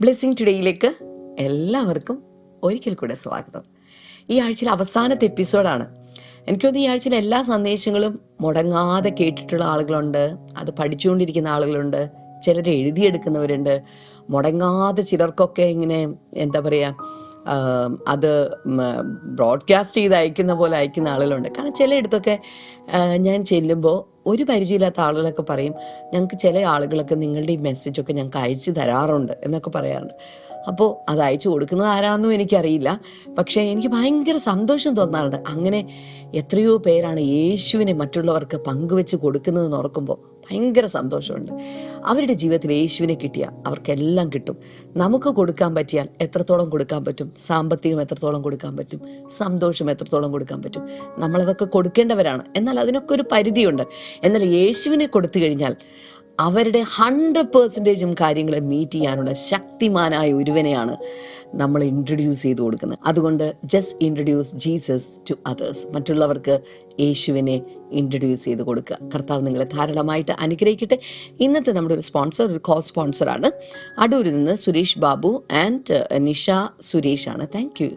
Blessing ടുഡേയിലേക്ക് എല്ലാവർക്കും ഒരിക്കൽ കൂടെ സ്വാഗതം. ഈ ആഴ്ചയിലെ അവസാനത്തെ എപ്പിസോഡാണ്. എനിക്ക് ഈ ആഴ്ചയിലെ എല്ലാ സന്ദേശങ്ങളും മുടങ്ങാതെ കേട്ടിട്ടുള്ള ആളുകളുണ്ട് അത് പഠിച്ചുകൊണ്ടിരിക്കുന്ന ആളുകളുണ്ട് ചിലർ എഴുതിയെടുക്കുന്നവരുണ്ട് മുടങ്ങാതെ ചിലർക്കൊക്കെ ഇങ്ങനെ എന്താ പറയുക അത് ബ്രോഡ്കാസ്റ്റ് ചെയ്ത് അയക്കുന്ന പോലെ അയക്കുന്ന ആളുകളുണ്ട്. കാരണം ചിലയിടത്തൊക്കെ ഞാൻ ചെല്ലുമ്പോൾ ഒരു പരിചയമില്ലാത്ത ആളുകളൊക്കെ പറയും ഞങ്ങൾക്ക് ചില ആളുകളൊക്കെ നിങ്ങളുടെ ഈ മെസ്സേജൊക്കെ ഞങ്ങൾക്ക് അയച്ചു തരാറുണ്ട് എന്നൊക്കെ പറയാറുണ്ട്. അപ്പോൾ അത് അയച്ചു കൊടുക്കുന്നത് ആരാണെന്നും എനിക്കറിയില്ല. പക്ഷേ എനിക്ക് ഭയങ്കര സന്തോഷം തോന്നാറുണ്ട്. അങ്ങനെ എത്രയോ പേരാണ് യേശുവിനെ മറ്റുള്ളവർക്ക് പങ്കുവെച്ച് കൊടുക്കുന്നതെന്ന് ഓർക്കുമ്പോൾ ഭയങ്കര സന്തോഷമുണ്ട്. അവരുടെ ജീവിതത്തിൽ യേശുവിനെ കിട്ടിയ അവർക്കെല്ലാം കിട്ടും. നമുക്ക് കൊടുക്കാൻ പറ്റിയാൽ എത്രത്തോളം കൊടുക്കാൻ പറ്റും? സാമ്പത്തികം എത്രത്തോളം കൊടുക്കാൻ പറ്റും? സന്തോഷം എത്രത്തോളം കൊടുക്കാൻ പറ്റും? നമ്മളതൊക്കെ കൊടുക്കേണ്ടവരാണ്. എന്നാൽ അതിനൊക്കെ ഒരു പരിധിയുണ്ട്. എന്നാൽ യേശുവിനെ കൊടുത്തു കഴിഞ്ഞാൽ അവരുടെ ഹൺഡ്രഡ് പേഴ്സന്റേജും കാര്യങ്ങളെ മീറ്റ് ചെയ്യാനുള്ള ശക്തിമാനായ ഒരുവനെയാണ് നമ്മൾ ഇൻട്രൊഡ്യൂസ് ചെയ്ത് കൊടുക്കുന്നത്. അതുകൊണ്ട് just introduce Jesus to others മറ്റുള്ളവർക്ക് യേശുവിനെ ഇൻട്രൊഡ്യൂസ് ചെയ്ത് കൊടുക്കുക. കർത്താവ് നിങ്ങളെ ധാരാളമായിട്ട് അനുഗ്രഹിക്കട്ടെ. ഇന്നത്തെ നമ്മുടെ ഒരു സ്പോൺസർ ഒരു കോ സ്പോൺസറാണ് അടൂരിൽ നിന്ന് സുരേഷ് ബാബു ആൻഡ് നിഷ സുരേഷ് ആണ്. Thank you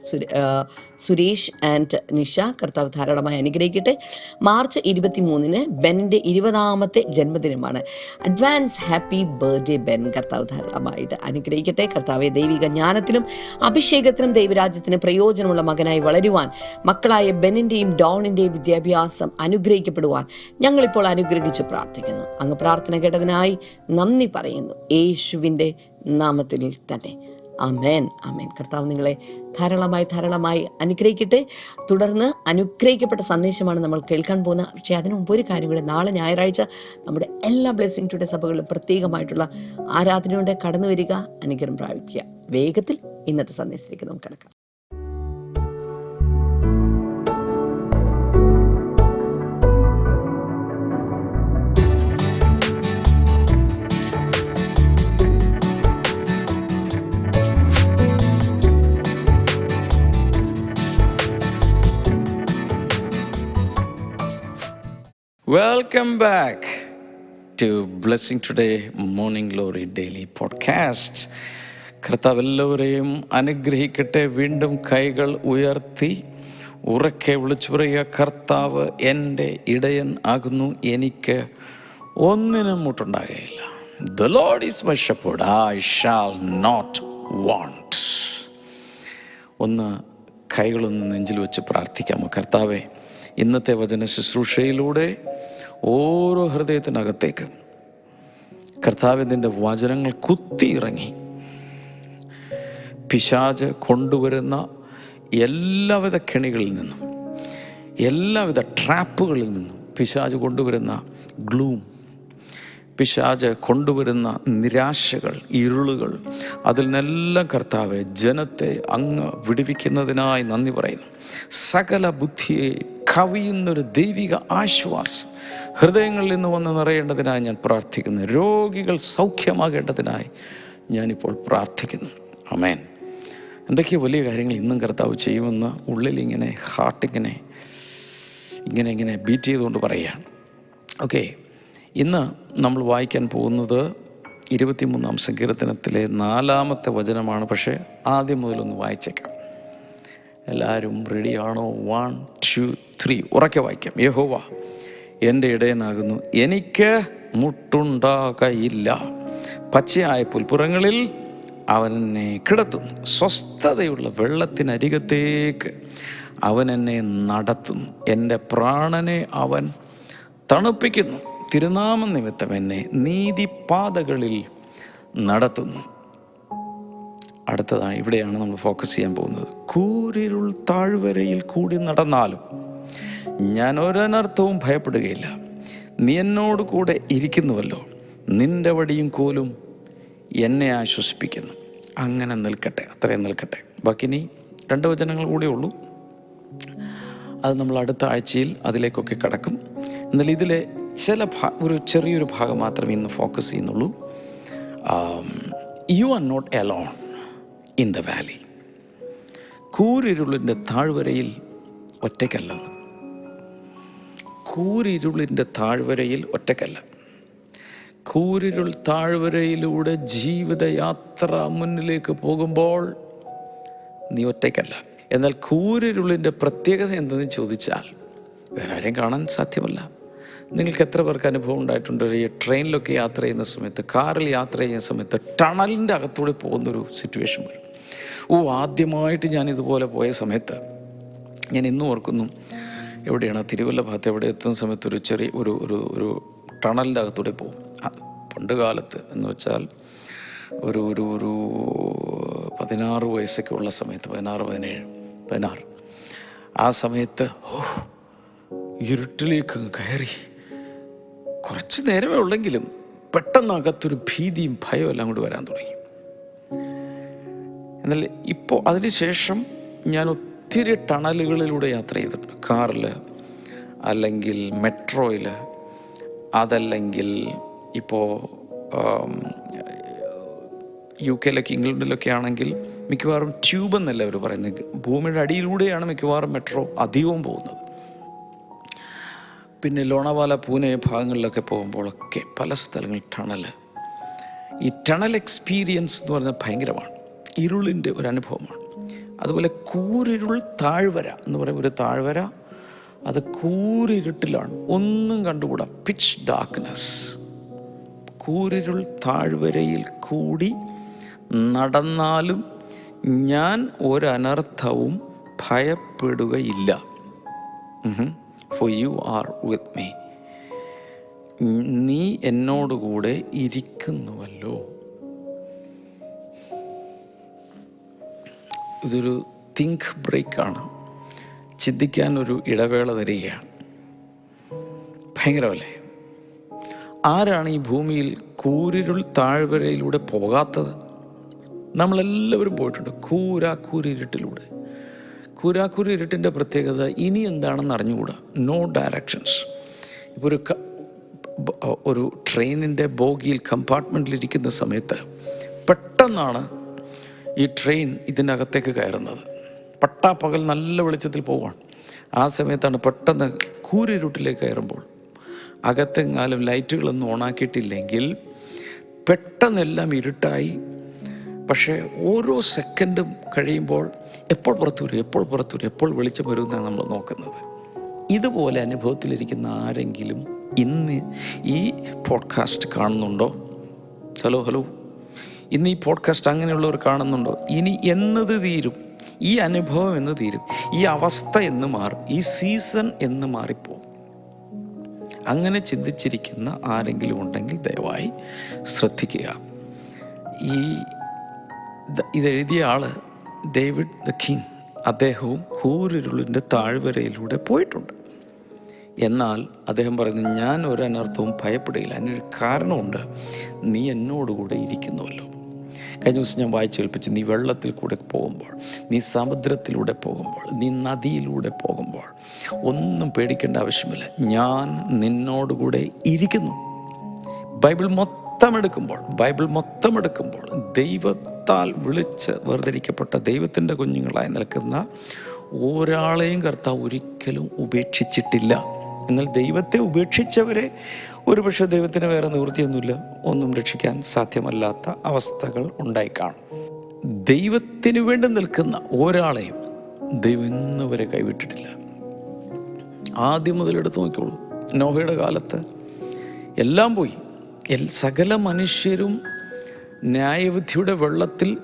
Suresh and Nisha. കർത്താവ് ധാരാളമായി അനുഗ്രഹിക്കട്ടെ. മാർച്ച് ഇരുപത്തി മൂന്നിന് ബെന്നിന്റെ ഇരുപതാമത്തെ ജന്മദിനമാണ്. Advance happy birthday Ben. കർത്താവ് ധാരാളമായിട്ട് അനുഗ്രഹിക്കട്ടെ. കർത്താവെ ദൈവിക ജ്ഞാനത്തിലും അഭിഷേകത്തിനും ദൈവരാജ്യത്തിന് പ്രയോജനമുള്ള മകനായി വളരുവാൻ മക്കളായ ബെന്നിന്റെയും ഡോണിന്റെയും വിദ്യാഭ്യാസം അനുഗ്രഹിക്കപ്പെടുവാൻ ഞങ്ങളിപ്പോൾ അനുഗ്രഹിച്ച് പ്രാർത്ഥിക്കുന്നു. അങ്ങ് പ്രാർത്ഥന കേട്ടതിനായി നന്ദി പറയുന്നു. യേശുവിന്റെ നാമത്തിൽ തന്നെ. അമേൻ അമേൻ കർത്താവ് നിങ്ങളെ ധാരാളമായി ധാരാളമായി അനുഗ്രഹിക്കട്ടെ. തുടർന്ന് അനുഗ്രഹിക്കപ്പെട്ട സന്ദേശമാണ് നമ്മൾ കേൾക്കാൻ പോകുന്നത്. പക്ഷേ അതിനു മുമ്പ് ഒരു കാര്യം കൂടെ നാളെ ഞായറാഴ്ച നമ്മുടെ എല്ലാ ബ്ലെസ്സിങ് ടുഡേ സഭകളിലും പ്രത്യേകമായിട്ടുള്ള ആരാധനയോടെ കടന്നു വരിക അനുഗ്രഹം പ്രാപിക്കുക. വേഗത്തിൽ ഇന്നത്തെ സന്ദേശത്തിലേക്ക് നമുക്ക് കിടക്കാം. Welcome back to blessing today morning glory daily podcast കർത്താവ് എല്ലാവരെയും അനുഗ്രഹിക്കട്ടെ. വീണ്ടും കൈകൾ ഉയർത്തി ഉറക്കെ വിളിച്ചു പറയുക കർത്താവ് എന്റെ ഇടയൻ ആകുന്നു. എനിക്ക് ഒന്നിനും മുട്ടുണ്ടാകുകയില്ല the Lord is my I shall not want ഒന്ന് കൈകളൊന്ന് നെഞ്ചിൽ വെച്ച് പ്രാർത്ഥിക്കാമോ? കർത്താവെ ഇന്നത്തെ വചന ശുശ്രൂഷയിലൂടെ ഓരോ ഹൃദയത്തിനകത്തേക്ക് കർത്താവിന്റെ വചനങ്ങൾ കുത്തിയിറങ്ങി പിശാജ് കൊണ്ടുവരുന്ന എല്ലാവിധ കെണികളിൽ നിന്നും എല്ലാവിധ ട്രാപ്പുകളിൽ നിന്നും പിശാജ് കൊണ്ടുവരുന്ന ഗ്ലൂം പിശാജ് കൊണ്ടുവരുന്ന നിരാശകൾ ഇരുളുകൾ. അതിൽ നിന്നെല്ലാം കർത്താവ് ജനത്തെ അങ്ങ് വിടുവിക്കുന്നതിനായി നന്ദി പറയുന്നു. സകല ബുദ്ധിയെ കവിയുന്നൊരു ദൈവിക ആശ്വാസം. ഹൃദയങ്ങളിൽ നിന്ന് വന്ന് നിറയേണ്ടതിനായി ഞാൻ പ്രാർത്ഥിക്കുന്നു. രോഗികൾ സൗഖ്യമാകേണ്ടതിനായി ഞാനിപ്പോൾ പ്രാർത്ഥിക്കുന്നു. അമേൻ എന്തൊക്കെയോ വലിയ കാര്യങ്ങൾ ഇന്നും കർത്താവ് ചെയ്യുമെന്ന് ഉള്ളിലിങ്ങനെ ഹാർട്ടിങ്ങനെ ഇങ്ങനെ ഇങ്ങനെ ബീറ്റ് ചെയ്തുകൊണ്ട് പറയുകയാണ്. ഓക്കെ ഇന്ന് നമ്മൾ വായിക്കാൻ പോകുന്നത് ഇരുപത്തിമൂന്നാം സങ്കീർത്തനത്തിലെ നാലാമത്തെ വചനമാണ്. പക്ഷേ ആദ്യം മുതലൊന്ന് വായിച്ചേക്കാം. എല്ലാവരും റെഡിയാണോ? വൺ ടു ത്രീ ഉറക്കെ വായിക്കാം. യഹോവ എന്റെ ഇടയനാകുന്നു. എനിക്ക് മുട്ടുണ്ടാകയില്ല. പച്ചയായ പുൽപ്പുറങ്ങളിൽ അവൻ എന്നെ കിടത്തുന്നു. സ്വസ്ഥതയുള്ള വെള്ളത്തിനരികത്തേക്ക് അവൻ എന്നെ നടത്തുന്നു. എന്റെ പ്രാണനെ അവൻ തണുപ്പിക്കുന്നു. തിരുനാമ നിമിത്തം എന്നെ നീതിപാതകളിൽ നടത്തുന്നു. അടുത്തതാണ് ഇവിടെയാണ് നമ്മൾ ഫോക്കസ് ചെയ്യാൻ പോകുന്നത്. കൂരിരുൾ താഴ്വരയിൽ കൂടി നടന്നാലും ഞാൻ ഒരനർത്ഥവും ഭയപ്പെടുകയില്ല. നീ എന്നോട് കൂടെ ഇരിക്കുന്നുവല്ലോ. നിന്റെ വടിയും കോലും എന്നെ ആശ്വസിപ്പിക്കുന്നു. അങ്ങനെ നിൽക്കട്ടെ അത്രയും നിൽക്കട്ടെ. ബാക്കി ഇനി രണ്ട് വചനങ്ങൾ കൂടെ ഉള്ളൂ. അത് നമ്മൾ അടുത്ത ആഴ്ചയിൽ അതിലേക്കൊക്കെ കടക്കും. എന്നാൽ ഇതിലെ ചില ഭാ ഒരു ചെറിയൊരു ഭാഗം മാത്രമേ ഇന്ന് ഫോക്കസ് ചെയ്യുന്നുള്ളൂ. You are not alone in the valley കൂരിരുളിന്റെ താഴ്വരയിൽ ഒറ്റയ്ക്കല്ലെന്ന് കൂരിരുളിന്റെ താഴ്വരയിൽ ഒറ്റയ്ക്കല്ല കൂരിരുൾ താഴ്വരയിലൂടെ ജീവിതയാത്ര മുന്നിലേക്ക് പോകുമ്പോൾ നീ ഒറ്റയ്ക്കല്ല. എന്നാൽ കൂരിരുളിന്റെ പ്രത്യേകത എന്തെന്ന് ചോദിച്ചാൽ വേറെ ആരെയും കാണാൻ സാധ്യമല്ല. നിങ്ങൾക്ക് എത്ര പേർക്ക് അനുഭവം ഉണ്ടായിട്ടുണ്ട്? ഈ ട്രെയിനിലൊക്കെ യാത്ര ചെയ്യുന്ന സമയത്ത് കാറിൽ യാത്ര ചെയ്യുന്ന സമയത്ത് ടണലിന്റെ അകത്തൂടെ പോകുന്നൊരു സിറ്റുവേഷൻ വരും ഓ ആദ്യമായിട്ട് ഞാൻ ഇതുപോലെ പോയ സമയത്ത് ഞാൻ ഇന്നും ഓർക്കുന്നു എവിടെയാണ്? തിരുവല്ല ഭാഗത്ത് എവിടെ എത്തുന്ന സമയത്ത് ഒരു ചെറിയ ഒരു ഒരു ഒരു ടണലിന്റെ അകത്തൂടെ പോകും. പണ്ട് കാലത്ത് എന്ന് വെച്ചാൽ ഒരു ഒരു ഒരു പതിനാറ് വയസ്സൊക്കെ ഉള്ള സമയത്ത് പതിനാറ് പതിനേഴ് പതിനാറ്. ആ സമയത്ത് ഓ ഇരുട്ടിലേക്ക് കയറി. കുറച്ച് നേരമേ ഉള്ളെങ്കിലും പെട്ടെന്നകത്തൊരു ഭീതിയും ഭയവും എല്ലാം കൂടി വരാൻ തുടങ്ങി. എന്നാൽ ഇപ്പോൾ അതിനുശേഷം ഞാൻ ഒത്തിരി ടണലുകളിലൂടെ യാത്ര ചെയ്തിട്ടുണ്ട്. കാറിൽ അല്ലെങ്കിൽ മെട്രോയിൽ അതല്ലെങ്കിൽ ഇപ്പോൾ യു കെയിലൊക്കെ ഇംഗ്ലണ്ടിലൊക്കെ ആണെങ്കിൽ മിക്കവാറും ട്യൂബ് എന്നല്ല അവർ പറയുന്നത്. ഭൂമിയുടെ അടിയിലൂടെയാണ് മിക്കവാറും മെട്രോ അധികവും പോകുന്നത്. പിന്നെ ലോണവാല പൂനെ ഭാഗങ്ങളിലൊക്കെ പോകുമ്പോഴൊക്കെ പല സ്ഥലങ്ങളിൽ ടണൽ ഈ ടണൽ എക്സ്പീരിയൻസ് എന്ന് പറയുന്നത് ഭയങ്കരമാണ്. ഇരുളിന്റെ ഒരു അനുഭവമാണ്. അതുപോലെ കൂരിരുൾ താഴ്വര എന്ന് പറയുന്ന ഒരു താഴ്വര അത് കൂരിരുട്ടിലാണ്. ഒന്നും കണ്ടുകൂടാ. പിച്ച് ഡാർക്ക്നെസ് കൂരിരുൾ താഴ്വരയിൽ കൂടി നടന്നാലും ഞാൻ ഒരനർത്ഥവും ഭയപ്പെടുകയില്ല. For you are with me നീ എന്നോടുകൂടെ ഇരിക്കുന്നുവല്ലോ. ഇതൊരു തിങ്ക് ബ്രേക്കാണ് ചിന്തിക്കാൻ ഒരു ഇടവേള തരികയാണ് ഭയങ്കരമല്ലേ? ആരാണ് ഈ ഭൂമിയിൽ കൂരിരുൾ താഴ്വരയിലൂടെ പോകാത്തത്? നമ്മളെല്ലാവരും പോയിട്ടുണ്ട്. കൂരാക്കൂരിരുട്ടിലൂടെ കൂരാക്കൂരിരുട്ടിന്റെ പ്രത്യേകത ഇനി എന്താണെന്ന് അറിഞ്ഞുകൂടാ. നോ ഡയറക്ഷൻസ് ഇപ്പോൾ ഒരു ഒരു ട്രെയിനിന്റെ ബോഗിയിൽ കമ്പാർട്ട്മെന്റിലിരിക്കുന്ന സമയത്ത് പെട്ടെന്നാണ് ഈ ട്രെയിൻ ഇതിനകത്തേക്ക് കയറുന്നത്. പകൽ നല്ല വെളിച്ചത്തിൽ പോവാണ്. ആ സമയത്താണ് പെട്ടെന്ന് കൂരിരുട്ടിലേക്ക് കയറുമ്പോൾ അകത്തെങ്ങാലും ലൈറ്റുകളൊന്നും ഓണാക്കിയിട്ടില്ലെങ്കിൽ പെട്ടെന്നെല്ലാം ഇരുട്ടായി പക്ഷേ ഓരോ സെക്കൻഡും കഴിയുമ്പോൾ എപ്പോൾ പുറത്തു വരും എപ്പോൾ പുറത്തു വരും എപ്പോൾ വെളിച്ചം വരും എന്നാണ് നമ്മൾ നോക്കുന്നത്. ഇതുപോലെ അനുഭവത്തിലിരിക്കുന്ന ആരെങ്കിലും ഇന്ന് ഈ പോഡ്കാസ്റ്റ് കാണുന്നുണ്ടോ? Hello hello. ഇന്ന് ഈ പോഡ്കാസ്റ്റ് അങ്ങനെയുള്ളവർ കാണുന്നുണ്ടോ? ഇനി എന്നത് തീരും. ഈ അനുഭവം എന്ന് തീരും. ഈ അവസ്ഥ എന്ന് മാറും. ഈ സീസൺ എന്ന് മാറിപ്പോകും അങ്ങനെ ചിന്തിച്ചിരിക്കുന്ന ആരെങ്കിലും ഉണ്ടെങ്കിൽ ദയവായി ശ്രദ്ധിക്കുക. ഈ ഇതെഴുതിയ ആൾ ഡേവിഡ് ദ കിങ്. അദ്ദേഹവും കൂരിരുളിന്റെ താഴ്വരയിലൂടെ പോയിട്ടുണ്ട്. എന്നാൽ അദ്ദേഹം പറയുന്നത് ഞാൻ ഒരനർത്ഥവും ഭയപ്പെടുകയില്ല അതിനൊരു കാരണമുണ്ട്. നീ എന്നോടുകൂടെ ഇരിക്കുന്നുവല്ലോ. കഴിഞ്ഞ ദിവസം ഞാൻ വായിച്ചു കേൾപ്പിച്ചു നീ വെള്ളത്തിൽ കൂടെ പോകുമ്പോൾ നീ സമുദ്രത്തിലൂടെ പോകുമ്പോൾ നീ നദിയിലൂടെ പോകുമ്പോൾ ഒന്നും പേടിക്കേണ്ട ആവശ്യമില്ല. ഞാൻ നിന്നോടുകൂടെ ഇരിക്കുന്നു. ബൈബിൾ മൊത്തം എടുക്കുമ്പോൾ ബൈബിൾ മൊത്തം എടുക്കുമ്പോൾ ദൈവത്താൽ വിളിച്ച് വേർതിരിക്കപ്പെട്ട ദൈവത്തിന്റെ കുഞ്ഞുങ്ങളായി നിൽക്കുന്ന ഒരാളെയും കർത്താവ് ഒരിക്കലും ഉപേക്ഷിച്ചിട്ടില്ല. എന്നാൽ ദൈവത്തെ ഉപേക്ഷിച്ചവരെ ഒരുപക്ഷെ ദൈവത്തിന് വേറെ നിവൃത്തിയൊന്നുമില്ല. ഒന്നും രക്ഷിക്കാൻ സാധ്യമല്ലാത്ത അവസ്ഥകൾ ഉണ്ടായി കാണും ദൈവത്തിന് വേണ്ടി നിൽക്കുന്ന ഒരാളെയും ദൈവം ഇന്ന് വരെ കൈവിട്ടിട്ടില്ല. ആദ്യം മുതലെടുത്ത് നോക്കിക്കോളൂ. നോഹയുടെ കാലത്ത് എല്ലാം പോയി. സകല മനുഷ്യരും ന്യായവിധിയുടെ വെള്ളത്തിൽ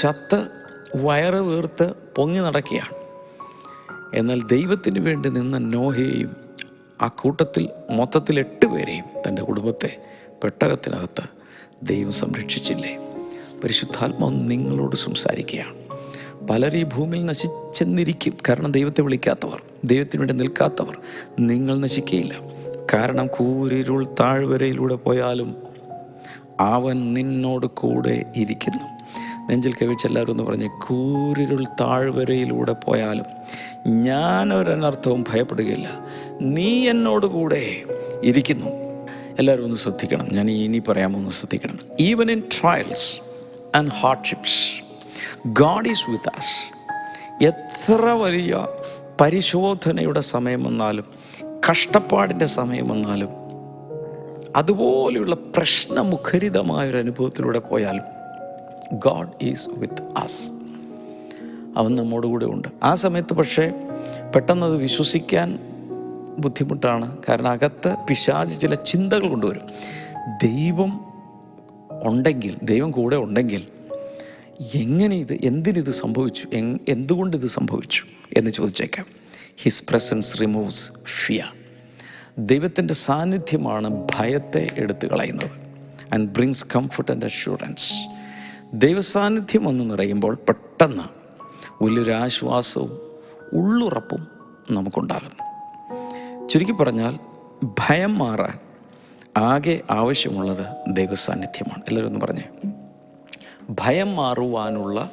ചത്ത് വയറ് വീർത്ത് പൊങ്ങി നടക്കുകയാണ്. എന്നാൽ ദൈവത്തിന് വേണ്ടി നിന്ന നോഹയെയും ആ കൂട്ടത്തിൽ മൊത്തത്തിൽ എട്ട് പേരെയും തന്റെ കുടുംബത്തെ പെട്ടകത്തിനകത്ത് ദൈവം സംരക്ഷിച്ചില്ലേ? പരിശുദ്ധാത്മാവ് നിങ്ങളോട് സംസാരിക്കുകയാണ്. പലരും ഈ ഭൂമിയിൽ നശിച്ചെന്നിരിക്കും. കാരണം ദൈവത്തെ വിളിക്കാത്തവർ ദൈവത്തിന് വേണ്ടി നിൽക്കാത്തവർ നിങ്ങൾ നശിക്കുകയില്ല കാരണം കൂരിരുൾ താഴ്വരയിലൂടെ പോയാലും അവൻ നിന്നോട് കൂടെ ഇരിക്കുന്നു. നെഞ്ചിൽ കവിച്ച് എല്ലാവരും ഒന്ന് പറഞ്ഞ് കൂരിരുൾ താഴ്വരയിലൂടെ പോയാലും ഞാൻ ഒരനർത്ഥവും ഭയപ്പെടുകയില്ല. നീ എന്നോട് കൂടെ ഇരിക്കുന്നു. എല്ലാവരും ഒന്ന് ശ്രദ്ധിക്കണം. ഞാൻ ഇനി പറയാമോ ഒന്ന് ശ്രദ്ധിക്കണം. Even in trials and hardships God is with us എത്ര വലിയ പരിശോധനയുടെ സമയം വന്നാലും കഷ്ടപ്പാടിന്റെ സമയം വന്നാലും അതുപോലെയുള്ള പ്രശ്നമുഖരിതമായൊരു അനുഭവത്തിലൂടെ പോയാൽ ഗോഡ് ഈസ് വിത്ത് അസ് അവൻ നമ്മോട് കൂടെ ഉണ്ട്. ആ സമയത്ത് പക്ഷേ പെട്ടെന്നത് വിശ്വസിക്കാൻ ബുദ്ധിമുട്ടാണ്. കാരണം അകത്ത് പിശാജ് ചില ചിന്തകൾ കൊണ്ടുവരും. ദൈവം ഉണ്ടെങ്കിൽ ദൈവം കൂടെ ഉണ്ടെങ്കിൽ എങ്ങനെ ഇത് എന്തിനിത് സംഭവിച്ചു? എന്തുകൊണ്ട് ഇത് സംഭവിച്ചു? എന്ന് ചോദിച്ചേക്കാം. ഹിസ് പ്രസൻസ് റിമൂവ്സ് ഫിയ ദൈവത്തിന്റെ സാന്നിധ്യമാണ് ഭയത്തെ എടുത്തു കളയുന്നത്. And brings comfort and assurance ദൈവസാന്നിധ്യം ഒന്ന് നിറയുമ്പോൾ പെട്ടെന്ന് വലിയൊരാശ്വാസവും ഉള്ളുറപ്പും നമുക്കുണ്ടാകുന്നു. ചുരുക്കി പറഞ്ഞാൽ ഭയം മാറാൻ ആകെ ആവശ്യമുള്ളത് ദൈവസാന്നിധ്യമാണ്. എല്ലാവരും ഒന്ന് പറഞ്ഞേ. ഭയം മാറുവാനുള്ള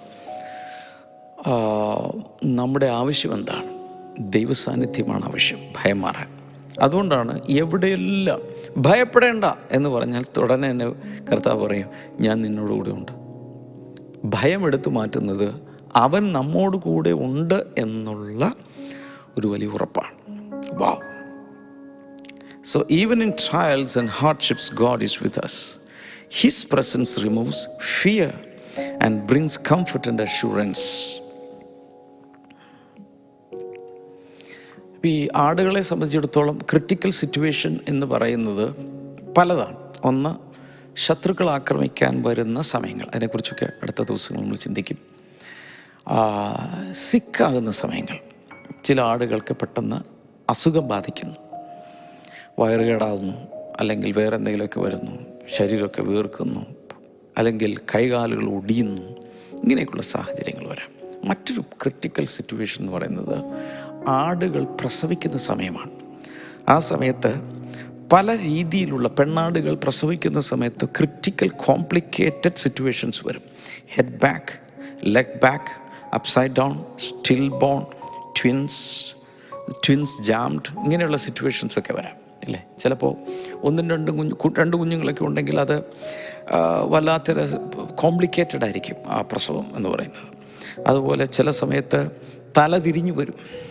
നമ്മുടെ ആവശ്യം എന്താണ്? ദൈവസാന്നിധ്യമാണ് ആവശ്യം. ഭയം മാറാൻ. അതുകൊണ്ടാണ് എവിടെയെല്ലാം ഭയപ്പെടേണ്ട എന്ന് പറഞ്ഞാൽ ഉടനെ തന്നെ കർത്താവ് പറയും ഞാൻ നിന്നോടുകൂടെ ഉണ്ട്. ഭയം എടുത്തു മാറ്റുന്നത് അവൻ നമ്മോട് കൂടെ ഉണ്ട് എന്നുള്ള ഒരു വലിയ ഉറപ്പാണ്. വാ so even in trials and hardships God is with us his presence removes fear and brings comfort and assurance ഈ ആടുകളെ സംബന്ധിച്ചിടത്തോളം ക്രിട്ടിക്കൽ സിറ്റുവേഷൻ എന്ന് പറയുന്നത് പലതാണ്. ഒന്ന് ശത്രുക്കൾ ആക്രമിക്കാൻ വരുന്ന സമയങ്ങൾ. അതിനെക്കുറിച്ചൊക്കെ അടുത്ത ദിവസങ്ങൾ നമ്മൾ ചിന്തിക്കും. സിക്കാകുന്ന സമയങ്ങൾ. ചില ആടുകൾക്ക് പെട്ടെന്ന് അസുഖം ബാധിക്കുന്നു. വയറുകേടാകുന്നു അല്ലെങ്കിൽ വേറെ എന്തെങ്കിലുമൊക്കെ വരുന്നു ശരീരമൊക്കെ വീർക്കുന്നു അല്ലെങ്കിൽ കൈകാലുകൾ ഒടിയുന്നു. ഇങ്ങനെയൊക്കെയുള്ള സാഹചര്യങ്ങൾ വരാം. മറ്റൊരു ക്രിട്ടിക്കൽ സിറ്റുവേഷൻ എന്ന് പറയുന്നത് ആടുകൾ പ്രസവിക്കുന്ന സമയമാണ്. ആ സമയത്ത് പല രീതിയിലുള്ള പെണ്ണാടുകൾ പ്രസവിക്കുന്ന സമയത്ത് ക്രിറ്റിക്കൽ കോംപ്ലിക്കേറ്റഡ് സിറ്റുവേഷൻസ് വരും. Head back leg back upside down stillborn twins twins jammed ഇങ്ങനെയുള്ള സിറ്റുവേഷൻസ് ഒക്കെ വരാം. ഇല്ലേ? ചിലപ്പോൾ ഒന്നും രണ്ടും കുഞ്ഞു രണ്ട് കുഞ്ഞുങ്ങളൊക്കെ ഉണ്ടെങ്കിൽ അത് വല്ലാത്തൊരു കോംപ്ലിക്കേറ്റഡ് ആയിരിക്കും ആ പ്രസവം എന്ന് പറയുന്നത്. അതുപോലെ ചില സമയത്ത് തല തിരിഞ്ഞു വരും.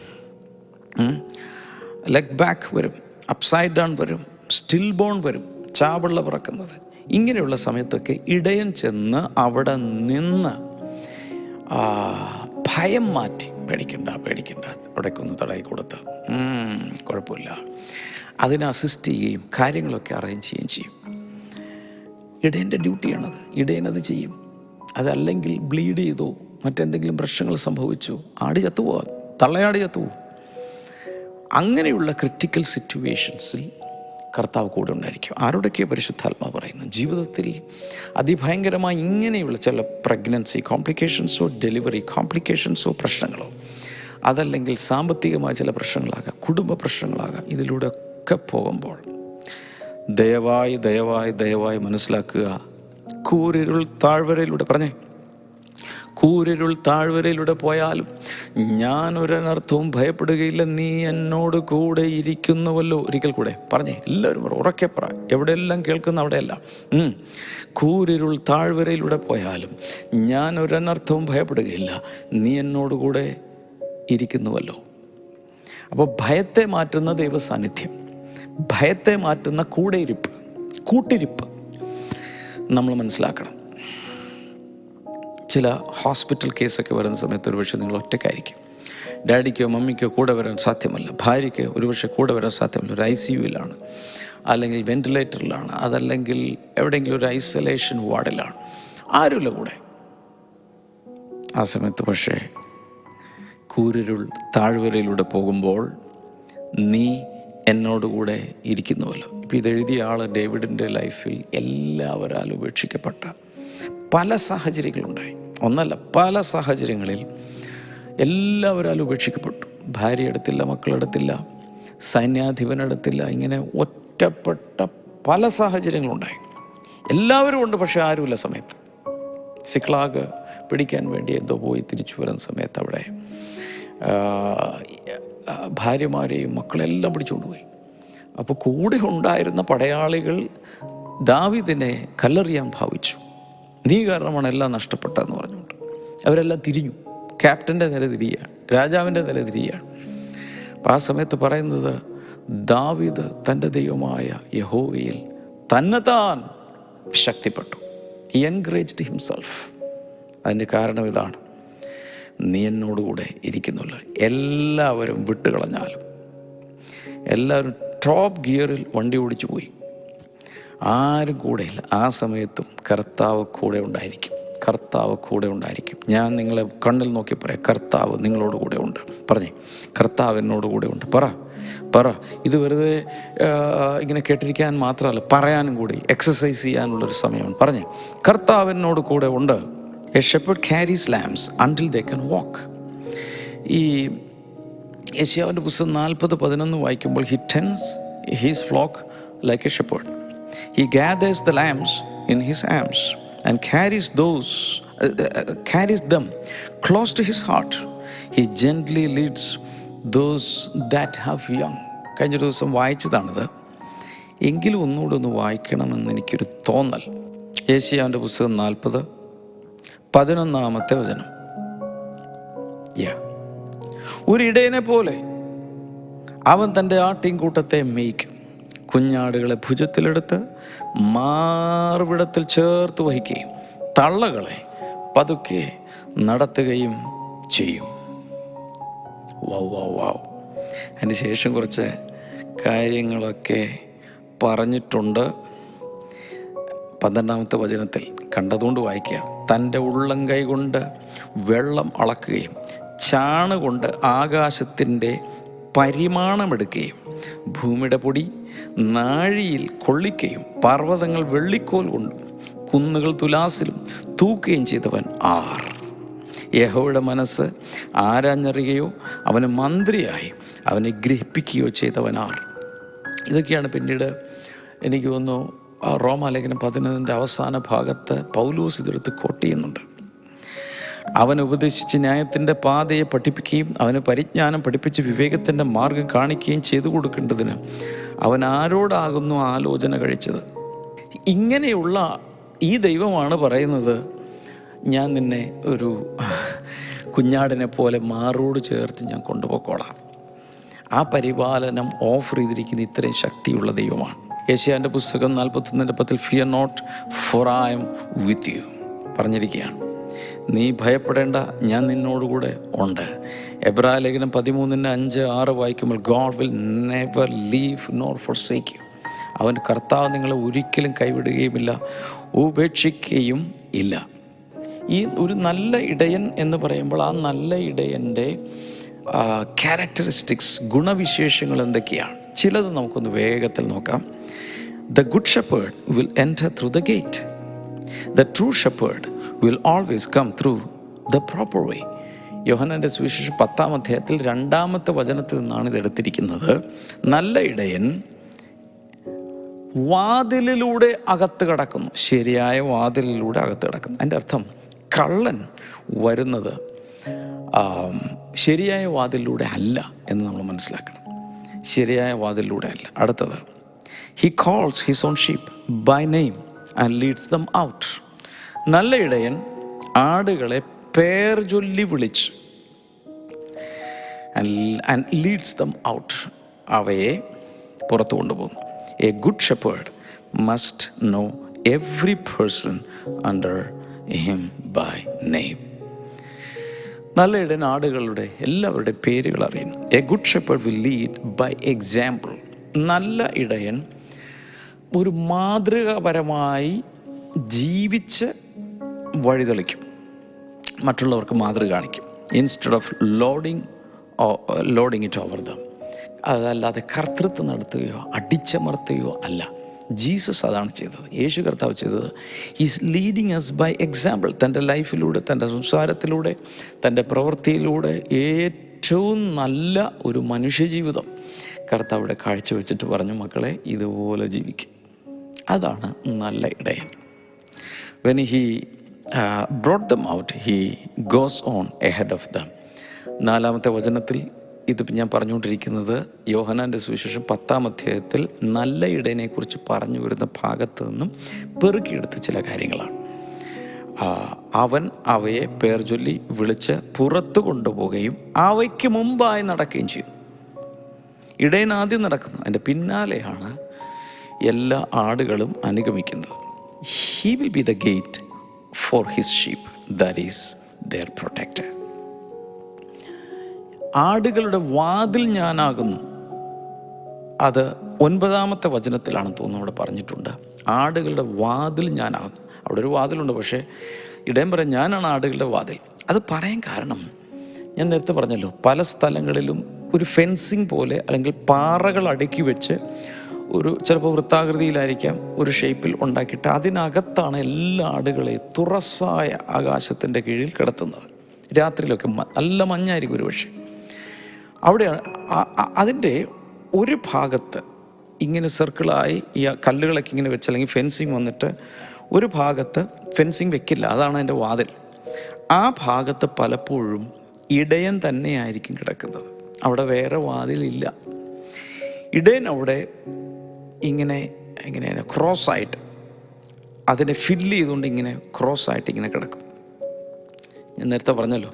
ലെഗ് ബാക്ക് വരും അപ്സൈഡ് ഡൗൺ വരും സ്റ്റിൽ ബോൺ വരും ചാവള്ള പിറക്കുന്നത്. ഇങ്ങനെയുള്ള സമയത്തൊക്കെ ഇടയൻ ചെന്ന് അവിടെ നിന്ന് ഭയം മാറ്റി പേടിക്കണ്ട പേടിക്കണ്ട അവിടേക്ക് ഒന്ന് തടയി കൊടുത്ത്. കുഴപ്പമില്ല. അതിനെ അസിസ്റ്റ് ചെയ്യുകയും കാര്യങ്ങളൊക്കെ അറേഞ്ച് ചെയ്യുകയും ചെയ്യും. ഇടയന്റെ ഡ്യൂട്ടിയാണത് ഇടയനത് ചെയ്യും. അതല്ലെങ്കിൽ ബ്ലീഡ് ചെയ്തോ മറ്റെന്തെങ്കിലും പ്രശ്നങ്ങൾ സംഭവിച്ചോ ആടി ചത്തുപോകാം തള്ളയാടി ചത്തുപോകും അങ്ങനെയുള്ള ക്രിട്ടിക്കൽ സിറ്റുവേഷൻസിൽ കർത്താവ് കൂടെ ഉണ്ടായിരിക്കും. ആരോടൊക്കെ പരിശുദ്ധാത്മാവ് പറയുന്നു? ജീവിതത്തിൽ അതിഭയങ്കരമായി ഇങ്ങനെയുള്ള ചില പ്രഗ്നൻസി കോംപ്ലിക്കേഷൻസോ ഡെലിവറി കോംപ്ലിക്കേഷൻസോ പ്രശ്നങ്ങളോ അതല്ലെങ്കിൽ സാമ്പത്തികമായ ചില പ്രശ്നങ്ങളാകാം കുടുംബ പ്രശ്നങ്ങളാകാം ഇതിലൂടെ ഒക്കെ പോകുമ്പോൾ ദയവായി ദയവായി ദയവായി മനസ്സിലാക്കുക. കൂരിരുൾ താഴ്വരയിലൂടെ പറഞ്ഞേ കൂരിരുൾ താഴ്വരയിലൂടെ പോയാലും ഞാൻ ഒരനർത്ഥവും ഭയപ്പെടുകയില്ല. നീ എന്നോട് കൂടെ ഇരിക്കുന്നുവല്ലോ. ഒരിക്കൽ കൂടെ. പറഞ്ഞേ. എല്ലാവരും ഉറക്കെ പറ. എവിടെയെല്ലാം കേൾക്കുന്ന അവിടെയല്ല. കൂരിരുൾ താഴ്വരയിലൂടെ പോയാലും ഞാൻ ഒരനർത്ഥവും ഭയപ്പെടുകയില്ല. നീ എന്നോട് കൂടെ ഇരിക്കുന്നുവല്ലോ. അപ്പോൾ ഭയത്തെ മാറ്റുന്ന ദൈവസാന്നിധ്യം. ഭയത്തെ മാറ്റുന്ന കൂടെയിരിപ്പ്. കൂട്ടിരിപ്പ്. നമ്മൾ മനസ്സിലാക്കണം. ചില ഹോസ്പിറ്റൽ കേസൊക്കെ വരുന്ന സമയത്ത് ഒരുപക്ഷെ നിങ്ങൾ ഒറ്റക്കായിരിക്കും ഡാഡിക്കോ മമ്മിക്കോ കൂടെ വരാൻ സാധ്യമല്ല. ഭാര്യയ്ക്ക് ഒരുപക്ഷെ കൂടെ വരാൻ സാധ്യമല്ല. ഒരു ഐ സി യുവിലാണ്. അല്ലെങ്കിൽ വെന്റിലേറ്ററിലാണ്. അതല്ലെങ്കിൽ എവിടെയെങ്കിലും ഒരു ഐസൊലേഷൻ വാർഡിലാണ്. ആരുമില്ല കൂടെ? ആ സമയത്ത് പക്ഷേ കൂരരുൾ താഴ്വരയിലൂടെ പോകുമ്പോൾ നീ എന്നോടുകൂടെ ഇരിക്കുന്നുവല്ലോ. ഇപ്പം ഇതെഴുതിയ ആൾ ഡേവിഡിന്റെ ലൈഫിൽ എല്ലാവരാലും ഉപേക്ഷിക്കപ്പെട്ട പല സാഹചര്യങ്ങളുണ്ടായി. ഒന്നല്ല പല സാഹചര്യങ്ങളിൽ എല്ലാവരും ഉപേക്ഷിക്കപ്പെട്ടു. ഭാര്യ എടുത്തില്ല മക്കളെടുത്തില്ല സൈന്യാധിപനെടുത്തില്ല ഇങ്ങനെ ഒറ്റപ്പെട്ട പല സാഹചര്യങ്ങളുണ്ടായി. എല്ലാവരും ഉണ്ട് പക്ഷേ ആരുമില്ല സമയത്ത്. സിക്ലാഗ് പിടിക്കാൻ വേണ്ടി എന്തോ പോയി തിരിച്ചു വരുന്ന സമയത്ത് അവിടെ ഭാര്യമാരെയും മക്കളെല്ലാം പിടിച്ചുകൊണ്ടുപോയി. അപ്പോൾ കൂടെ ഉണ്ടായിരുന്ന പടയാളികൾ ദാവിദിനെ കല്ലെറിയാൻ ഭാവിച്ചു. നീ കാരണമാണ് എല്ലാം നഷ്ടപ്പെട്ടതെന്ന് പറഞ്ഞുകൊണ്ട് അവരെല്ലാം തിരിഞ്ഞു. ക്യാപ്റ്റന്റെ നില തിരിയുകയാണ് രാജാവിന്റെ നില തിരിയുകയാണ്. അപ്പം ആ സമയത്ത് പറയുന്നത് ദാവിദ് തന്റെ ദൈവമായ യഹോവയിൽ തന്നെത്താൻ ശക്തിപ്പെട്ടു. ഈ എൻകറേജ്ഡ് ഹിംസെൽഫ് അതിന്റെ കാരണം ഇതാണ്. നീ എന്നോടുകൂടെ ഇരിക്കുന്നുള്ള എല്ലാവരും വിട്ടുകളഞ്ഞാലും. എല്ലാവരും ടോപ്പ് ഗിയറിൽ വണ്ടി ഓടിച്ചു പോയി. ആരും കൂടെയില്ല. ആ സമയത്തും കർത്താവ് കൂടെ ഉണ്ടായിരിക്കും. കർത്താവ് കൂടെ ഉണ്ടായിരിക്കും. ഞാൻ നിങ്ങളെ കണ്ണിൽ നോക്കി പറയാം. കർത്താവ് നിങ്ങളോട് കൂടെ ഉണ്ട്. പറഞ്ഞേ. കർത്താവ് എന്നോട് കൂടെ ഉണ്ട്. പറ. പറ. ഇത് വെറുതെ ഇങ്ങനെ കേട്ടിരിക്കാൻ മാത്രമല്ല പറയാനും കൂടി എക്സസൈസ് ചെയ്യാനുള്ളൊരു സമയമാണ്. പറഞ്ഞേ. കർത്താവ് എന്നോട് കൂടെ ഉണ്ട്. A shepherd carries lambs until they can walk ഈ യേശയാവിന്റെ പുസ്തകം നാൽപ്പത് പതിനൊന്ന് വായിക്കുമ്പോൾ he tends his flock like a shepherd he gathers the lambs in his arms and carries those carries them close to his heart he gently leads those that have young കഴിഞ്ഞ ദിവസം വായിച്ചതാണിത്. എങ്കിലും ഒന്നുകൂടെ ഒന്ന് വായിക്കണമെന്ന് എനിക്കൊരു തോന്നൽ. യേശയാവിന്റെ പുസ്തകം നാൽപ്പത് പതിനൊന്നാമത്തെ വചനം. യാ ഒരിടയനെ പോലെ അവൻ തന്റെ ആട്ടിൻകൂട്ടത്തെ മേയ്ക്കും. കുഞ്ഞാടുകളെ ഭുജത്തിലെടുത്ത് മാർവിടത്തിൽ ചേർത്ത് വഹിക്കുകയും തള്ളകളെ പതുക്കെ നടത്തുകയും ചെയ്യും. Wow wow wow. അതിന് ശേഷം കുറച്ച് കാര്യങ്ങളൊക്കെ പറഞ്ഞിട്ടുണ്ട്. പന്ത്രണ്ടാമത്തെ വചനത്തിൽ കണ്ടതുകൊണ്ട് വായിക്കുകയാണ് തന്റെ ഉള്ളം കൈ കൊണ്ട് വെള്ളം അളക്കുകയും ചാണ് കൊണ്ട് ആകാശത്തിന്റെ പരിമാണമെടുക്കുകയും ഭൂമിയുടെ പൊടി നാഴിയിൽ കൊള്ളിക്കുകയും പർവതങ്ങൾ വെള്ളിക്കോൽ കൊണ്ടും കുന്നുകൾ തുലാസിലും തൂക്കുകയും ചെയ്തവൻ ആർ. യഹോയുടെ മനസ്സ് ആരാഞ്ഞറിയുകയോ അവന് മന്ത്രിയായി അവനെ ഗ്രഹിപ്പിക്കുകയോ ചെയ്തവൻ ആർ. ഇതൊക്കെയാണ് പിന്നീട് എനിക്ക് തോന്നുന്നു റോമാലേഖനം പതിനൊന്നിന്റെ അവസാന ഭാഗത്ത് പൗലൂസ് ഇതെടുത്ത് കോട്ട് ചെയ്യുന്നുണ്ട്. അവൻ ഉപദേശിച്ച് ന്യായത്തിന്റെ പാതയെ പഠിപ്പിക്കുകയും അവന് പരിജ്ഞാനം പഠിപ്പിച്ച് വിവേകത്തിന്റെ മാർഗം കാണിക്കുകയും ചെയ്തു കൊടുക്കേണ്ടതിന് അവൻ ആരോടാകുന്നു ആലോചന കഴിച്ചത്? ഇങ്ങനെയുള്ള ഈ ദൈവമാണ് പറയുന്നത് ഞാൻ നിന്നെ ഒരു കുഞ്ഞാടിനെ പോലെ മാറോട് ചേർത്ത് ഞാൻ കൊണ്ടുപോയിക്കോളാം. ആ പരിപാലനം ഓഫർ ചെയ്തിരിക്കുന്ന ഇത്രയും ശക്തിയുള്ള ദൈവമാണ്. യേശയാന്റെ പുസ്തകം നാൽപ്പത്തൊന്നിന്റെ പത്തിൽ fear not for I am with you പറഞ്ഞിരിക്കുകയാണ്. നീ ഭയപ്പെടേണ്ട ഞാൻ നിന്നോടുകൂടെ ഉണ്ട്. എബ്രാ ലേഖനം പതിമൂന്നിന്റെ അഞ്ച് ആറ് വായിക്കുമ്പോൾ God will never leave nor forsake you അവൻ കർത്താവ് നിങ്ങളെ ഒരിക്കലും കൈവിടുകയുമില്ല ഉപേക്ഷിക്കുകയും ഇല്ല. ഈ ഒരു നല്ല ഇടയൻ എന്ന് പറയുമ്പോൾ ആ നല്ല ഇടയന്റെ ക്യാരക്ടറിസ്റ്റിക്സ് ഗുണവിശേഷങ്ങൾ എന്തൊക്കെയാണ്? ചിലത് നമുക്കൊന്ന് വേഗത്തിൽ നോക്കാം. The good shepherd will enter through the gate the true shepherd will always come through the proper way യോഹനന്റെ സുവിശേഷം പത്താം അധ്യായത്തിൽ രണ്ടാമത്തെ വചനത്തിൽ നിന്നാണ് ഇത് എടുത്തിരിക്കുന്നത്. നല്ല ഇടയൻ വാതിലിലൂടെ അകത്ത് കടക്കുന്നു. ശരിയായ വാതിലിലൂടെ അകത്ത് കിടക്കുന്നു. അതിന്റെ അർത്ഥം കള്ളൻ വരുന്നത് ശരിയായ വാതിലിലൂടെ അല്ല എന്ന് നമ്മൾ മനസ്സിലാക്കണം. ശരിയായ വാതിലിലൂടെ അല്ല. അടുത്തത് he calls his own sheep by name and leads them out നല്ല ഇടയൻ ആടുകളെ പേർ ചൊല്ലി വിളിച്ച്. ലീഡ്സ് ദം ഔട്ട് അവയെ പുറത്തു കൊണ്ടുപോകുന്നു. A good shepherd must know every person under him by name നല്ല ഇട നാടുകളുടെ എല്ലാവരുടെ പേരുകൾ അറിയുന്നു. A good shepherd will lead by example നല്ല ഇടയൻ ഒരു മാതൃകാപരമായി ജീവിച്ച് വഴിതെളിക്കും. മറ്റുള്ളവർക്ക് മാതൃക കാണിക്കും. Instead of lording lording it over them അതല്ലാതെ കർത്തൃത്വം നടത്തുകയോ അടിച്ചമർത്തുകയോ അല്ല. ജീസസ് അതാണ് ചെയ്തത്. യേശു കർത്താവ് ചെയ്തത്. Is leading us by example തന്റെ ലൈഫിലൂടെ തന്റെ സംസാരത്തിലൂടെ തന്റെ പ്രവൃത്തിയിലൂടെ ഏറ്റവും നല്ല ഒരു മനുഷ്യജീവിതം കർത്താവിടെ കാഴ്ചവെച്ചിട്ട് പറഞ്ഞു മക്കളെ ഇതുപോലെ ജീവിക്കും. അതാണ് നല്ല ഇടയൻ. When he brought them out he goes on ahead of them നാലാമത്തെ വചനത്തിൽ ഇത് ഞാൻ പറഞ്ഞുകൊണ്ടിരിക്കുന്നത് യോഹനാന്റെ സുവിശേഷം പത്താം അധ്യായത്തിൽ നല്ല ഇടയനെക്കുറിച്ച് പറഞ്ഞു വരുന്ന ഭാഗത്തു നിന്നും പെറുക്കിയെടുത്ത ചില കാര്യങ്ങളാണ്. അവൻ അവയെ പേർ ചൊല്ലി വിളിച്ച് പുറത്തു കൊണ്ടുപോവുകയും അവയ്ക്ക് മുമ്പായി നടക്കുകയും ചെയ്യും ഇടയൻ ആദ്യം നടക്കുന്നു അതിന്റെ പിന്നാലെയാണ് എല്ലാ ആടുകളും അനുഗമിക്കുന്നത്. He will be the gate for his sheep that is their protect ആടുകളുടെ വാതിൽ ഞാനാകുന്നു. അത് ഒൻപതാമത്തെ വചനത്തിലാണ് തോന്നുന്നു അവിടെ പറഞ്ഞിട്ടുണ്ട്. ആടുകളുടെ വാതിൽ ഞാനാകുന്നു അവിടെ ഒരു വാതിലുണ്ട് പക്ഷേ ഇടയം പറയാം ഞാനാണ് ആടുകളുടെ വാതിൽ. അത് പറയാൻ കാരണം ഞാൻ നേരത്തെ പറഞ്ഞല്ലോ പല സ്ഥലങ്ങളിലും ഒരു ഫെൻസിങ് പോലെ അല്ലെങ്കിൽ പാറകൾ അടുക്കി വെച്ച് ഒരു ചിലപ്പോൾ വൃത്താകൃതിയിലായിരിക്കാം ഒരു ഷേപ്പിൽ ഉണ്ടാക്കിയിട്ട് അതിനകത്താണ് എല്ലാ ആടുകളെയും തുറസ്സായ ആകാശത്തിന്റെ കീഴിൽ കിടത്തുന്നത്. രാത്രിയിലൊക്കെ നല്ല മഞ്ഞായിരിക്കും ഒരു പക്ഷേ. അവിടെയാണ് അതിന്റെ ഒരു ഭാഗത്ത് ഇങ്ങനെ സർക്കിളായി ഈ കല്ലുകളൊക്കെ ഇങ്ങനെ വെച്ച് അല്ലെങ്കിൽ ഫെൻസിങ് വന്നിട്ട് ഒരു ഭാഗത്ത് ഫെൻസിങ് വെക്കില്ല അതാണ് അതിന്റെ വാതിൽ. ആ ഭാഗത്ത് പലപ്പോഴും ഇടയൻ തന്നെയായിരിക്കും കിടക്കുന്നത്. അവിടെ വേറെ വാതിലില്ല. ഇടയൻ അവിടെ ഇങ്ങനെ ഇങ്ങനെ ക്രോസ്സായിട്ട് അതിനെ ഫില്ല് ചെയ്തുകൊണ്ട് ഇങ്ങനെ ക്രോസ്സായിട്ട് ഇങ്ങനെ കിടക്കും. ഞാൻ നേരത്തെ പറഞ്ഞല്ലോ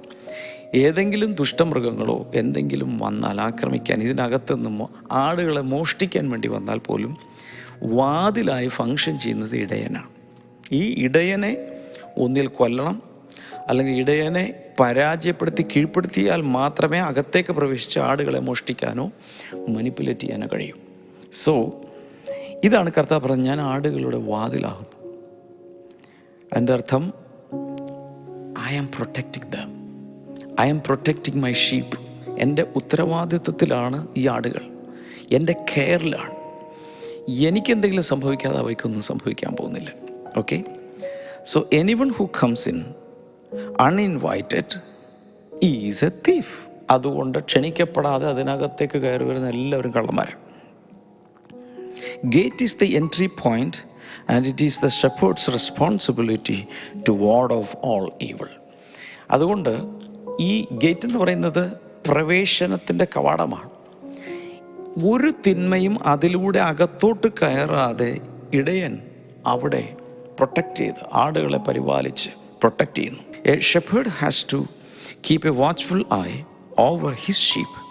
ഏതെങ്കിലും ദുഷ്ടമൃഗങ്ങളോ എന്തെങ്കിലും വന്നാൽ ആക്രമിക്കാൻ ഇതിനകത്ത് നിന്നും ആടുകളെ മോഷ്ടിക്കാൻ വേണ്ടി വന്നാൽ പോലും വാതിലായി ഫങ്ഷൻ ചെയ്യുന്നത് ഇടയനാണ്. ഈ ഇടയനെ ഒന്നിൽ കൊല്ലണം അല്ലെങ്കിൽ ഇടയനെ പരാജയപ്പെടുത്തി കീഴ്പ്പെടുത്തിയാൽ മാത്രമേ അകത്തേക്ക് പ്രവേശിച്ച ആടുകളെ മോഷ്ടിക്കാനോ മനിപ്പുലേറ്റ് ചെയ്യാനോ കഴിയൂ. സോ ഇതാണ് കർത്താവ് പറഞ്ഞത് ഞാൻ ആടുകളുടെ വാതിലാകുന്നു. എന്റെ അർത്ഥം I am protecting the I am protecting my sheep എന്റെ ഉത്തരവാദിത്വത്തിലാണ് ഈ ആടുകൾ. എന്റെ കെയറിലാണ്. എനിക്കെന്തെങ്കിലും സംഭവിക്കാതെ അവയ്ക്കൊന്നും സംഭവിക്കാൻ പോകുന്നില്ല. Okay so anyone who comes in uninvited is a thief അതുകൊണ്ട് ക്ഷണിക്കപ്പെടാതെ അതിനകത്തേക്ക് കയറി വരുന്ന എല്ലാവരും കള്ളന്മാരാണ് gate is the entry point, and it is the shepherd's responsibility to ward off all evil അതുകൊണ്ട് ഈ ഗേറ്റ് എന്ന് പറയുന്നത് പ്രവേശനത്തിന്റെ കവാടമാണ്. ഒരു തിന്മയും അതിലൂടെ അകത്തോട്ട് കയറാതെ ഇടയൻ അവിടെ പ്രൊട്ടക്റ്റ് ചെയ്ത് ആടുകളെ പരിപാലിച്ച് പ്രൊട്ടക്റ്റ് ചെയ്യുന്നു. A shepherd has to keep a watchful eye over his sheep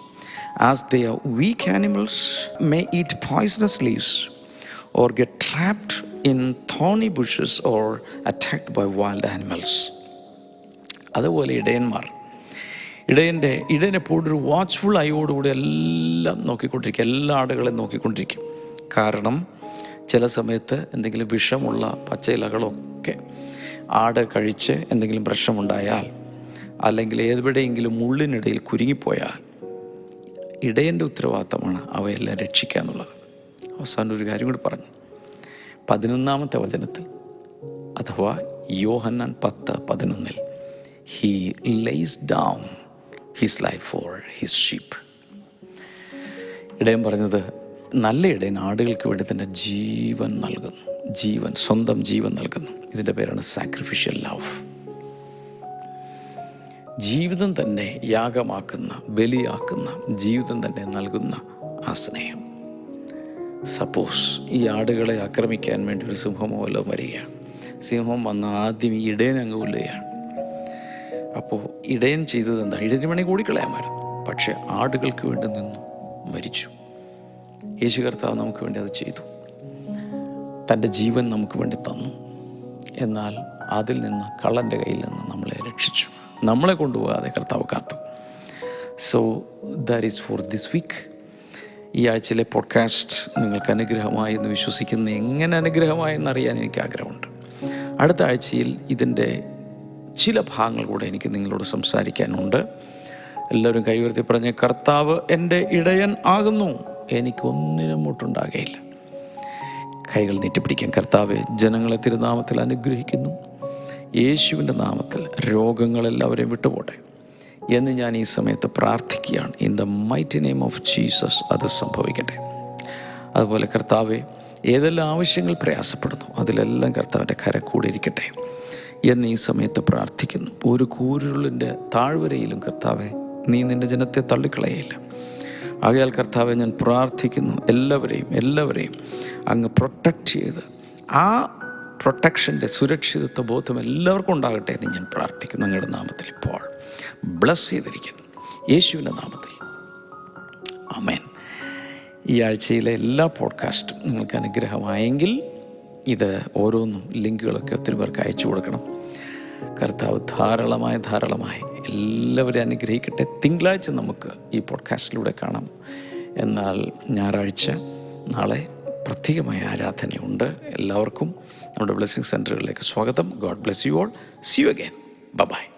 as they are weak animals may eat poisonous leaves or get trapped in thorny bushes or attacked by wild animals. അതുപോലെ ഇടയന്മാർ. ഇടയന്റെ ഇടയനെപ്പോഴും ഒരു watchful ഐയോടുകൂടി എല്ലാം നോക്കിക്കൊണ്ടിരിക്കും. എല്ലാ ആടുകളെയും നോക്കിക്കൊണ്ടിരിക്കും. കാരണം ചില സമയത്ത് എന്തെങ്കിലും വിഷമുള്ള പച്ചയിലകളൊക്കെ ആട് കഴിച്ച് എന്തെങ്കിലും പ്രശ്നമുണ്ടായാൽ അല്ലെങ്കിൽ എവിടെയെങ്കിലും മുള്ളിനിടയിൽ കുരുങ്ങിപ്പോയാൽ ഇടയന്റെ ഉത്തരവാദിത്തമാണ് അവയെല്ലാം രക്ഷിക്കുക എന്നുള്ളത്. അവസാനം ഒരു കാര്യം കൂടി പറഞ്ഞു. പതിനൊന്നാമത്തെ വചനത്തിൽ അഥവാ യോഹന്നാൻ പത്ത് പതിനൊന്നിൽ he lays down his life for his sheep ഇടയൻ പറഞ്ഞത് നല്ല ഇടയൻ ആടുകൾക്ക് വേണ്ടി തന്റെ ജീവൻ നൽകുന്നു. ജീവൻ സ്വന്തം ജീവൻ നൽകുന്നു. ഇതിന്റെ പേരാണ് സാക്രിഫിഷ്യൽ ലവ് ജീവിതം തന്നെ യാഗമാക്കുന്ന ബലിയാക്കുന്ന ജീവിതം തന്നെ നൽകുന്ന ആ സ്നേഹം. സപ്പോസ് ഈ ആടുകളെ ആക്രമിക്കാൻ വേണ്ടി ഒരു സിംഹമോ വല്ലതും വരികയാണ്. സിംഹം വന്ന ആദ്യം ഈ ഇടയൻ അങ്ങ് കൊല്ലുകയാണ്. അപ്പോൾ ഇടയൻ ചെയ്തത് എന്താ? മണി വേണമെങ്കിൽ കൂടിക്കളയാമായിരുന്നു പക്ഷേ ആടുകൾക്ക് വേണ്ടി നിന്നു മരിച്ചു. യേശു കർത്താവ് നമുക്ക് വേണ്ടി അത് ചെയ്തു. തന്റെ ജീവൻ നമുക്ക് വേണ്ടി തന്നു. എന്നാൽ അതിൽ നിന്ന് കള്ളന്റെ കയ്യിൽ നിന്ന് നമ്മളെ രക്ഷിച്ചു. നമ്മളെ കൊണ്ടുപോകാതെ കർത്താവ് കാത്തു. So that is for this week ഈ ആഴ്ചയിലെ പോഡ്കാസ്റ്റ് നിങ്ങൾക്ക് അനുഗ്രഹമായി എന്ന് വിശ്വസിക്കുന്ന എങ്ങനെ അനുഗ്രഹമായെന്ന് എന്നറിയാൻ എനിക്ക് ആഗ്രഹമുണ്ട്. അടുത്ത ആഴ്ചയിൽ ഇതിന്റെ ചില ഭാഗങ്ങൾ കൂടെ എനിക്ക് നിങ്ങളോട് സംസാരിക്കാനുണ്ട്. എല്ലാവരും കൈവരുത്തി പറഞ്ഞ് കർത്താവ് എന്റെ ഇടയൻ ആകുന്നു. എനിക്കൊന്നിനും മുട്ടുണ്ടാകുകയില്ല കൈകൾ നീട്ടിപ്പിടിക്കാൻ കർത്താവ് ജനങ്ങളെ തിരുനാമത്തിൽ അനുഗ്രഹിക്കുന്നു. യേശുവിന്റെ നാമത്തിൽ രോഗങ്ങളെല്ലാവരെയും വിട്ടുപോട്ടെ എന്ന് ഞാൻ ഈ സമയത്ത് പ്രാർത്ഥിക്കുകയാണ്. In the mighty name of Jesus അത് സംഭവിക്കട്ടെ. അതുപോലെ കർത്താവെ ഏതെല്ലാം ആവശ്യങ്ങൾ പ്രയാസപ്പെടുന്നു അതിലെല്ലാം കർത്താവിന്റെ കരം കൂടിയിരിക്കട്ടെ എന്ന് ഈ സമയത്ത് പ്രാർത്ഥിക്കുന്നു. ഒരു കൂരുള്ളിന്റെ താഴ്വരയിലും കർത്താവെ നീ നിന്റെ ജനത്തെ തള്ളിക്കളയില്ല ആകയാൽ കർത്താവെ ഞാൻ പ്രാർത്ഥിക്കുന്നു എല്ലാവരെയും എല്ലാവരെയും അങ്ങ് പ്രൊട്ടക്റ്റ് ചെയ്ത് ആ പ്രൊട്ടക്ഷന്റെ സുരക്ഷിതത്വ ബോധം എല്ലാവർക്കും ഉണ്ടാകട്ടെ എന്ന് ഞാൻ പ്രാർത്ഥിക്കുന്നു അങ്ങയുടെ നാമത്തിൽ ഇപ്പോൾ. ബ്ലസ് ചെയ്തിരിക്കുന്നു. യേശുവിന്റെ നാമത്തിൽ. അമേൻ ഈ ആഴ്ചയിലെ എല്ലാ പോഡ്കാസ്റ്റും നിങ്ങൾക്ക് അനുഗ്രഹമായെങ്കിൽ ഇത് ഓരോന്നും ലിങ്കുകളൊക്കെ ഒത്തിരി പേർക്ക് അയച്ചു കൊടുക്കണം. കർത്താവ് ധാരാളമായി ധാരാളമായി എല്ലാവരെയും അനുഗ്രഹിക്കട്ടെ. തിങ്കളാഴ്ച നമുക്ക് ഈ പോഡ്കാസ്റ്റിലൂടെ കാണാം. എന്നാൽ ഞായറാഴ്ച നാളെ പ്രത്യേകമായ ആരാധനയുണ്ട്. എല്ലാവർക്കും നമ്മുടെ ബ്ലെസ്സിങ് സെന്ററുകളിലേക്ക് സ്വാഗതം. God bless you all see you again bye